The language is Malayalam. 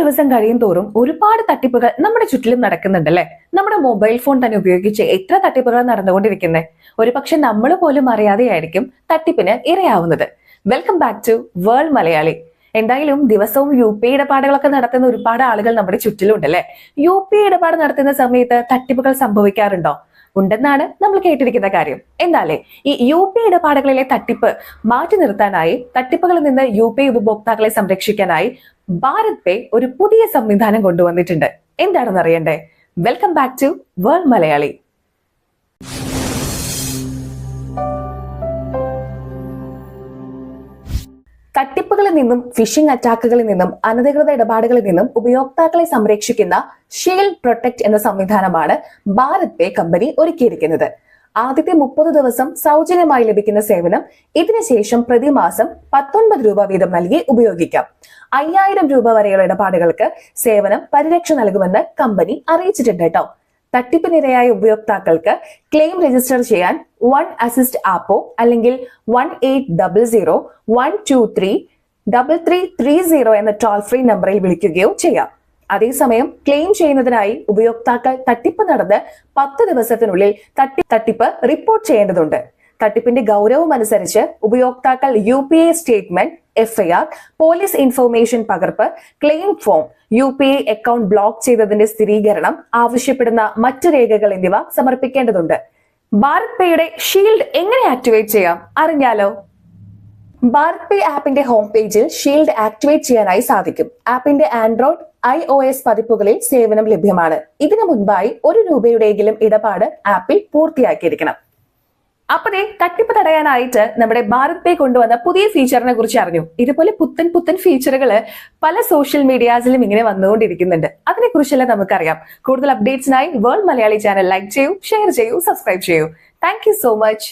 ദിവസം കഴിയും തോറും ഒരുപാട് തട്ടിപ്പുകൾ നമ്മുടെ ചുറ്റിലും നടക്കുന്നുണ്ടല്ലേ? നമ്മുടെ മൊബൈൽ ഫോൺ തന്നെ ഉപയോഗിച്ച് എത്ര തട്ടിപ്പുകൾ നടന്നുകൊണ്ടിരിക്കുന്നത് ഒരുപക്ഷെ നമ്മൾ പോലും അറിയാതെയായിരിക്കും തട്ടിപ്പിന് ഇരയാവുന്നത്. Welcome back to world Malayali. എന്തായാലും ദിവസവും യു പി ഇടപാടുകളൊക്കെ നടത്തുന്ന ഒരുപാട് ആളുകൾ നമ്മുടെ ചുറ്റിലുണ്ടല്ലേ? യു പി ഇടപാട് നടത്തുന്ന സമയത്ത് തട്ടിപ്പുകൾ സംഭവിക്കാറുണ്ടോ? ഉണ്ടെന്നാണ് നമ്മൾ കേട്ടിരിക്കുന്ന കാര്യം. എന്നാലേ ഈ യു പി ഇടപാടുകളിലെ തട്ടിപ്പ് മാറ്റി നിർത്താനായി തട്ടിപ്പുകളിൽ നിന്ന് യു പി ഉപഭോക്താക്കളെ സംരക്ഷിക്കാനായി ഭാരത് പേ ഒരു പുതിയ സംവിധാനം കൊണ്ടുവന്നിട്ടുണ്ട്. എന്താണെന്ന് അറിയണ്ടേ? Welcome back to world Malayali തട്ടിപ്പുകളിൽ നിന്നും ഫിഷിംഗ് അറ്റാക്കുകളിൽ നിന്നും അനധികൃത ഇടപാടുകളിൽ നിന്നും ഉപയോക്താക്കളെ സംരക്ഷിക്കുന്ന ഷീൽഡ് പ്രൊട്ടക്ട് എന്ന സംവിധാനമാണ് ഭാരത് പേ കമ്പനി ഒരുക്കിയിരിക്കുന്നത്. ആദ്യത്തെ മുപ്പത് ദിവസം സൗജന്യമായി ലഭിക്കുന്ന സേവനം ഇതിനുശേഷം പ്രതിമാസം പത്തൊൻപത് രൂപ വീതം നൽകി ഉപയോഗിക്കാം. അയ്യായിരം രൂപ വരെയുള്ള ഇടപാടുകൾക്ക് സേവനം പരിരക്ഷ നൽകുമെന്ന് കമ്പനി അറിയിച്ചിട്ടുണ്ട് കേട്ടോ. തട്ടിപ്പിനിരയായ ഉപയോക്താക്കൾക്ക് ക്ലെയിം രജിസ്റ്റർ ചെയ്യാൻ വൺ അസിസ്റ്റ് ആപ്പോ അല്ലെങ്കിൽ one eight double zero one two three double three three zero എന്ന ടോൾ ഫ്രീ നമ്പറിൽ വിളിക്കുകയോ ചെയ്യാം. അതേസമയം ക്ലെയിം ചെയ്യുന്നതിനായി ഉപയോക്താക്കൾ തട്ടിപ്പ് നടന്ന് പത്ത് ദിവസത്തിനുള്ളിൽ തട്ടി തട്ടിപ്പ് റിപ്പോർട്ട് ചെയ്യേണ്ടതുണ്ട്. തട്ടിപ്പിന്റെ ഗൗരവം അനുസരിച്ച് ഉപയോക്താക്കൾ U P I statement FIR police information പകർപ്പ് claim form U P I account block ചെയ്തതിന്റെ സ്ഥിരീകരണം ആവശ്യപ്പെടുന്ന മറ്റു രേഖകൾ എന്നിവ സമർപ്പിക്കേണ്ടതുണ്ട്. ഭാരത് പേയുടെ ഷീൽഡ് എങ്ങനെ ആക്ടിവേറ്റ് ചെയ്യാം? അറിഞ്ഞാലോ? ഭാരത് പേ ആപ്പിന്റെ ഹോം പേജിൽ ഷീൽഡ് ആക്ടിവേറ്റ് ചെയ്യാനായി സാധിക്കും. ആപ്പിന്റെ ആൻഡ്രോയിഡ് ഐ ഒ എസ് പതിപ്പുകളിൽ സേവനം ലഭ്യമാണ്. ഇതിനു മുൻപായി ഒരു രൂപയുടെയെങ്കിലും ഇടപാട് ആപ്പിൽ പൂർത്തിയാക്കിയിരിക്കണം. അപ്പതേ തട്ടിപ്പ് തടയാനായിട്ട് നമ്മുടെ ഭാരത് പേ കൊണ്ടുവന്ന പുതിയ ഫീച്ചറിനെ കുറിച്ച് അറിഞ്ഞു. ഇതുപോലെ പുത്തൻ പുത്തൻ ഫീച്ചറുകൾ പല സോഷ്യൽ മീഡിയാസിലും ഇങ്ങനെ വന്നുകൊണ്ടിരിക്കുന്നുണ്ട്. അതിനെക്കുറിച്ചെല്ലാം നമുക്കറിയാം. കൂടുതൽ അപ്ഡേറ്റ്സിനായി വേൾഡ് മലയാളി ചാനൽ ലൈക്ക് ചെയ്യൂ ഷെയർ ചെയ്യൂ സബ്സ്ക്രൈബ് ചെയ്യൂ. Thank so much